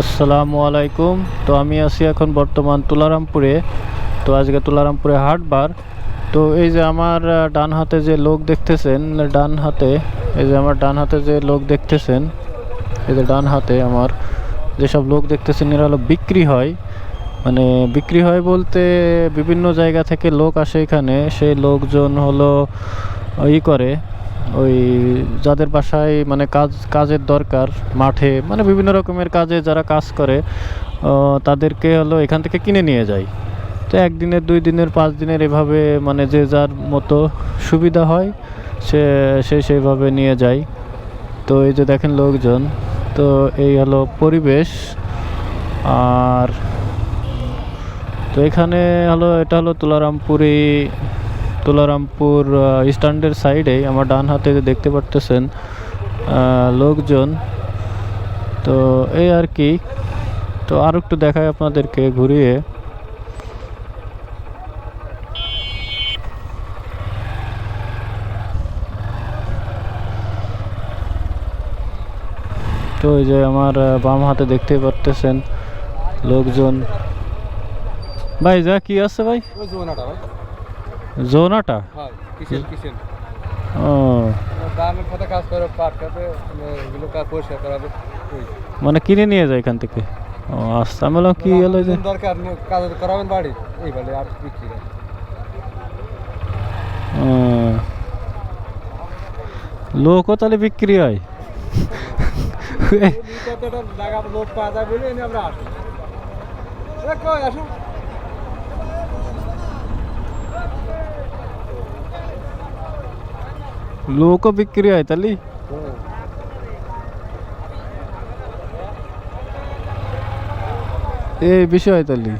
আসসালামু আলাইকুম। তো আমি আছি এখন বর্তমান তুলারামপুরে। তো আজকে তুলারামপুরে হাটবার তো এই যে আমার ডান হাতে যে লোক দেখতেছেন, ডান হাতে, এই যে আমার ডান হাতে যে লোক দেখতেছেন, এই যে ডান হাতে আমার যেসব লোক দেখতেছেন, এরা হলো বিক্রি হয়। মানে বিক্রি হয় বলতে বিভিন্ন জায়গা থেকে লোক আসে এখানে। সেই লোকজন হলো ই করে ওই যাদের বাসায় মানে কাজ, কাজের দরকার, মাঠে মানে বিভিন্ন রকমের কাজে যারা কাজ করে তাদেরকে হলো এখান থেকে কিনে নিয়ে যায়। তো একদিনের, দুই দিনের, পাঁচ দিনের এভাবে মানে যে যার মতো সুবিধা হয়, সে সে সেইভাবে নিয়ে যায়। তো এই যে দেখেন লোকজন, তো এই হলো পরিবেশ, আর তো এখানে হলো, এটা হলো তুলারামপুরি তুলারামপুর স্ট্যান্ডের সাইডে আমার ডান হাতে দেখতে পারতেছেন লোকজন। তো এই আর কি। তো আর একটু দেখায় আপনাদেরকে ঘুরিয়ে। তো এই যে আমার বাম হাতে দেখতে পারতেছেন লোকজন। ভাই, যা কি আছে ভাই। জোনাটা? ও। মানে কিনে নিয়ে যায় এখান থেকে? ও আচ্ছা আমি বললাম কি হলো যে দরকার কাজ করাবেন বাড়ি? এই বলে আর বিক্রি লোকও তাহলে বিক্রি হয়? জায়গা লোক পাওয়া যায় বলে আমরা আসি। লোকও বিক্রি হয় তাহলে? এই বিষয় তাহলে।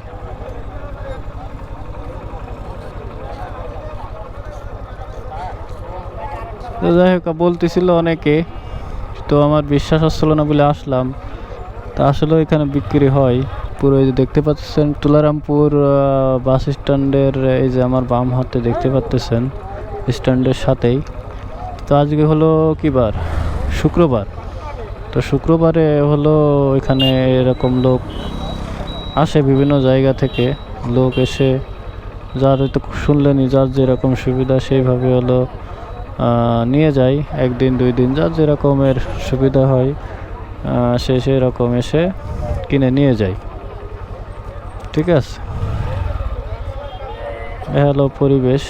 তো যাই হোক, বলতেছিল অনেকে, তো আমার বিশ্বাস হচ্ছিল না বলে আসলাম। তা আসলে এখানে বিক্রি হয়। পুরো এই যে দেখতে পাচ্ছেন তুলারামপুর বাস স্ট্যান্ডের, এই যে আমার বাম হাতে দেখতে পাচ্ছেন স্ট্যান্ডের সাথেই। তো আজকে হলো কি বার? শুক্রবার। তো শুক্রবারে হলো এখানে এরকম লোক আসে বিভিন্ন জায়গা থেকে। লোক এসে যার হয়তো শুনলেনি যার যেরকম সুবিধা সেইভাবে হলো নিয়ে যায়। একদিন, দুই দিন যার যেরকমের সুবিধা হয় সে সেরকম এসে কিনে নিয়ে যায়। ঠিক আছে? হলো পরিবেশ।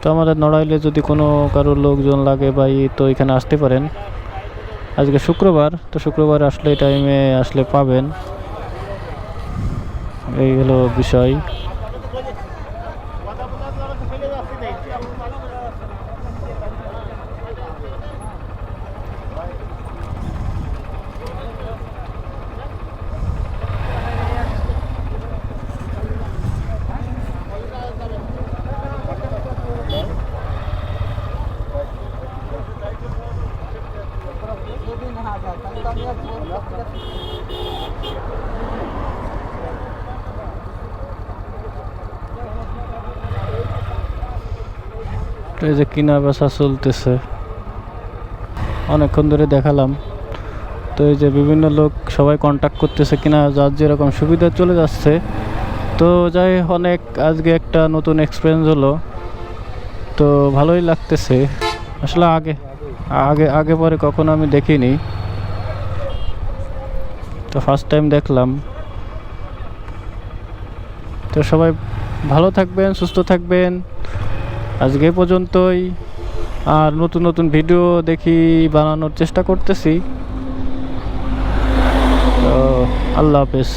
তো আমাদের নড়াইলে যদি কোনো কারোর লোকজন লাগে বা তো এখানে আসতে পারেন। আজকে শুক্রবার, তো শুক্রবার আসলে টাইমে আসলে পাবেন। এই হলো বিষয়। এই যে কিনা বেচা চলতেছে। অনেকক্ষণ ধরে দেখালাম। তো এই যে বিভিন্ন লোক সবাই কন্ট্যাক্ট করতেছে কিনা, যার যেরকম সুবিধা চলে যাচ্ছে। তো যাই অনেক আজকে একটা নতুন এক্সপিরিয়েন্স হলো। তো ভালোই লাগতেছে। আসলে আগে আগে আগে পরে কখনো আমি দেখিনি। তো ফার্স্ট টাইম দেখলাম। তো সবাই ভালো থাকবেন, সুস্থ থাকবেন। আজকে পর্যন্তই। আর নতুন নতুন ভিডিও দেখি, বানানোর চেষ্টা করতেছি। তো আল্লাহ হাফেজ।